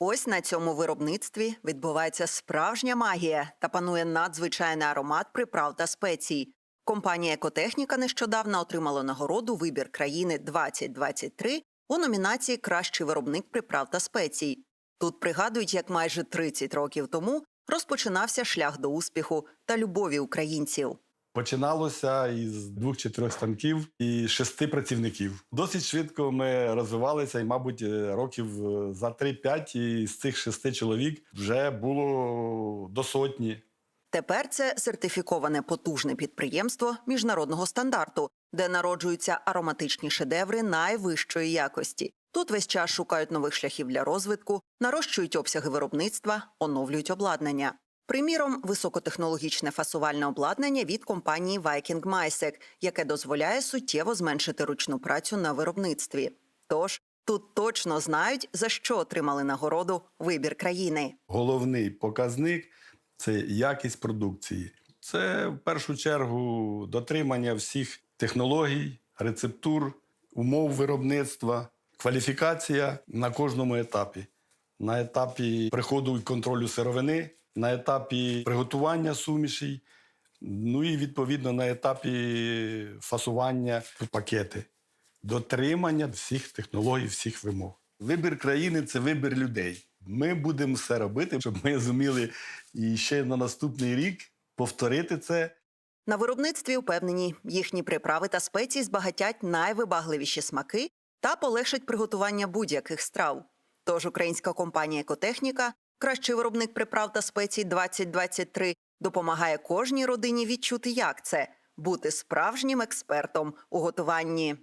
ось на цьому виробництві відбувається справжня магія та панує надзвичайний аромат приправ та спецій. Компанія Екотехніка нещодавно отримала нагороду Вибір країни 2023 у номінації Кращий виробник приправ та спецій. Тут пригадують, як майже 30 років тому розпочинався шлях до успіху та любові українців. Починалося із двох-чотирьох станків і шести працівників. Досить швидко ми розвивалися, і, мабуть, е, років е, за 3-5 і з цих шести чоловік вже було до сотні. Тепер це сертифіковане потужне підприємство міжнародного стандарту, де народжуються ароматичні шедеври найвищої якості. Тут весь час шукають нових шляхів для розвитку, нарощують обсяги виробництва, оновлюють обладнання. Приміром, високотехнологічне фасувальне обладнання від компанії Viking Maisek, яке дозволяє суттєво зменшити ручну працю на виробництві. Тож тут точно знають, за що отримали нагороду вибір країни. Головний показник це якість продукції. Це в першу чергу дотримання всіх технологій, рецептур, умов виробництва, кваліфікація на кожному етапі. На етапі приходу і контролю сировини, на етапі приготування сумішей, ну і відповідно на етапі фасування пакети, дотримання всіх технологій, всіх вимог. Вибір країни це вибір людей. Ми будемо все робити, щоб ми зуміли і ще на наступний рік повторити це На виробництві впевнені, їхні приправи та спеції збагатять найвибагливіші смаки та полегшать приготування будь-яких страв. Тож українська компанія Екотехніка, кращий виробник приправ та спецій 2023, допомагає кожній родині відчути, як це бути справжнім експертом у готуванні.